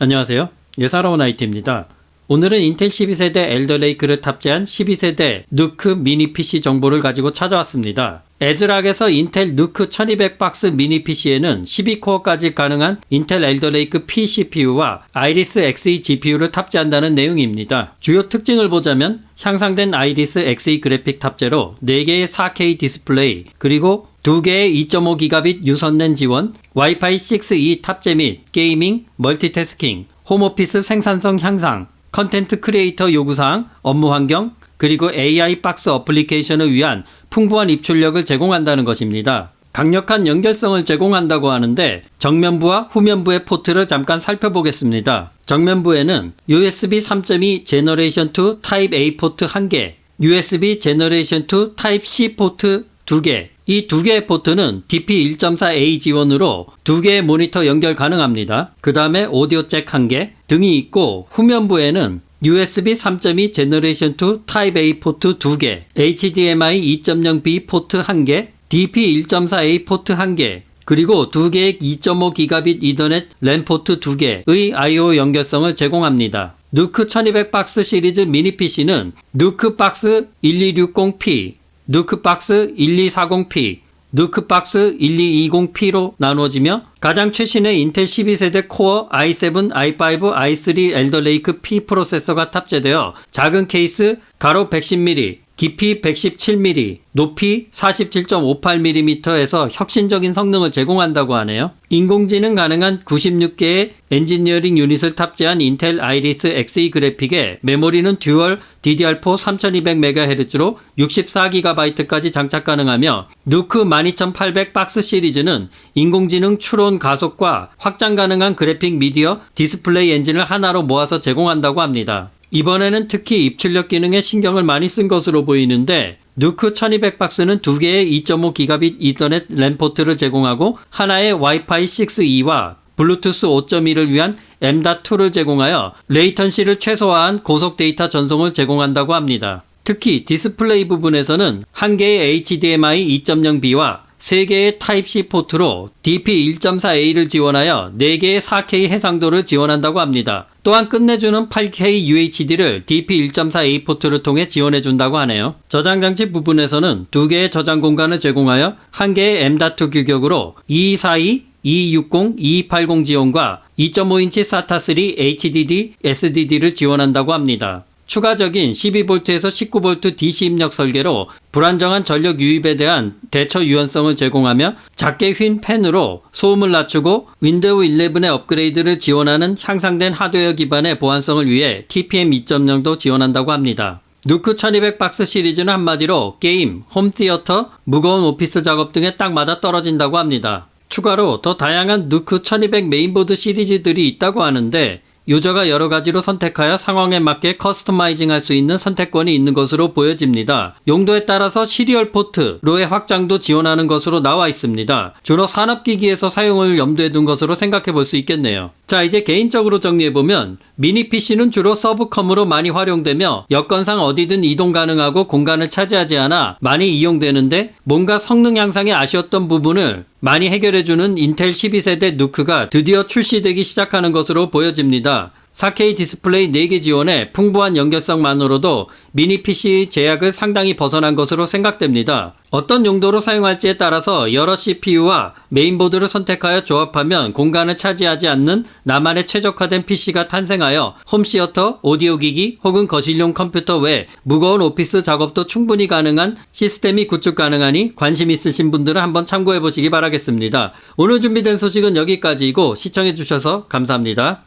안녕하세요. 예사로운 IT입니다. 오늘은 인텔 12세대 엘더레이크를 탑재한 12세대 누크 미니 PC 정보를 가지고 찾아왔습니다. 에즈락에서 인텔 누크 1200 박스 미니 PC에는 12코어까지 가능한 인텔 엘더레이크 P CPU와 아이리스 Xe GPU를 탑재한다는 내용입니다. 주요 특징을 보자면 향상된 아이리스 Xe 그래픽 탑재로 4개의 4K 디스플레이 그리고 2개의 2.5기가빗 유선랜 지원, 와이파이 6E 탑재 및 게이밍, 멀티태스킹, 홈오피스 생산성 향상, 컨텐트 크리에이터 요구사항, 업무 환경, 그리고 AI 박스 어플리케이션을 위한 풍부한 입출력을 제공한다는 것입니다. 강력한 연결성을 제공한다고 하는데 정면부와 후면부의 포트를 잠깐 살펴보겠습니다. 정면부에는 USB 3.2 제너레이션 2 타입 A 포트 1개, USB 제너레이션 2 타입 C 포트 2개, 이 두 개의 포트는 DP1.4A 지원으로 두 개의 모니터 연결 가능합니다. 그 다음에 오디오 잭 1개 등이 있고 후면부에는 USB 3.2 제너레이션 2 타입 A 포트 2개, HDMI 2.0B 포트 1개, DP1.4A 포트 1개, 그리고 두 개의 2.5 기가빗 이더넷 랜 포트 2개의 I/O 연결성을 제공합니다. 누크 1200 박스 시리즈 미니 PC는 누크 박스 1260P, 누크 박스 1240P, 누크 박스 1220P로 나누어지며 가장 최신의 인텔 12세대 코어 i7, i5, i3 엘더레이크 P 프로세서가 탑재되어 작은 케이스 가로 110mm, 깊이 117mm, 높이 47.58mm에서 혁신적인 성능을 제공한다고 하네요. 인공지능 가능한 96개의 엔지니어링 유닛을 탑재한 인텔 아이리스 Xe 그래픽에 메모리는 듀얼 DDR4 3200MHz로 64GB까지 장착 가능하며 누크 12800 박스 시리즈는 인공지능 추론 가속과 확장 가능한 그래픽 미디어 디스플레이 엔진을 하나로 모아서 제공한다고 합니다. 이번에는 특히 입출력 기능에 신경을 많이 쓴 것으로 보이는데 누크 1200 박스는 두 개의 2.5 기가빗 이더넷 랜 포트를 제공하고 하나의 와이파이 6E와 블루투스 5.1을 위한 M.2를 제공하여 레이턴시를 최소화한 고속 데이터 전송을 제공한다고 합니다. 특히 디스플레이 부분에서는 한 개의 HDMI 2.0B와 3개의 타입C 포트로 DP1.4A를 지원하여 4개의 4K 해상도를 지원한다고 합니다. 또한 끝내주는 8K UHD를 DP1.4A 포트를 통해 지원해준다고 하네요. 저장 장치 부분에서는 2개의 저장 공간을 제공하여 1개의 M.2 규격으로 2242, 2260, 2280 지원과 2.5인치 SATA3 HDD, SDD를 지원한다고 합니다. 추가적인 12V에서 19V DC 입력 설계로 불안정한 전력 유입에 대한 대처 유연성을 제공하며 작게 휜 팬으로 소음을 낮추고 윈도우 11의 업그레이드를 지원하는 향상된 하드웨어 기반의 보안성을 위해 TPM 2.0도 지원한다고 합니다. 누크 1200 박스 시리즈는 한마디로 게임, 홈티어터, 무거운 오피스 작업 등에 딱 맞아 떨어진다고 합니다. 추가로 더 다양한 누크 1200 메인보드 시리즈들이 있다고 하는데 유저가 여러 가지로 선택하여 상황에 맞게 커스터마이징 할 수 있는 선택권이 있는 것으로 보여집니다. 용도에 따라서 시리얼 포트로의 확장도 지원하는 것으로 나와 있습니다. 주로 산업기기에서 사용을 염두에 둔 것으로 생각해 볼 수 있겠네요. 자, 이제 개인적으로 정리해보면 미니 PC는 주로 서브컴으로 많이 활용되며 여건상 어디든 이동 가능하고 공간을 차지하지 않아 많이 이용되는데 뭔가 성능 향상에 아쉬웠던 부분을 많이 해결해주는 인텔 12세대 누크가 드디어 출시되기 시작하는 것으로 보여집니다. 4K 디스플레이 4개 지원에 풍부한 연결성만으로도 미니 PC 제약을 상당히 벗어난 것으로 생각됩니다. 어떤 용도로 사용할지에 따라서 여러 CPU와 메인보드를 선택하여 조합하면 공간을 차지하지 않는 나만의 최적화된 PC가 탄생하여 홈시어터, 오디오 기기 혹은 거실용 컴퓨터 외 무거운 오피스 작업도 충분히 가능한 시스템이 구축 가능하니 관심 있으신 분들은 한번 참고해 보시기 바라겠습니다. 오늘 준비된 소식은 여기까지이고 시청해 주셔서 감사합니다.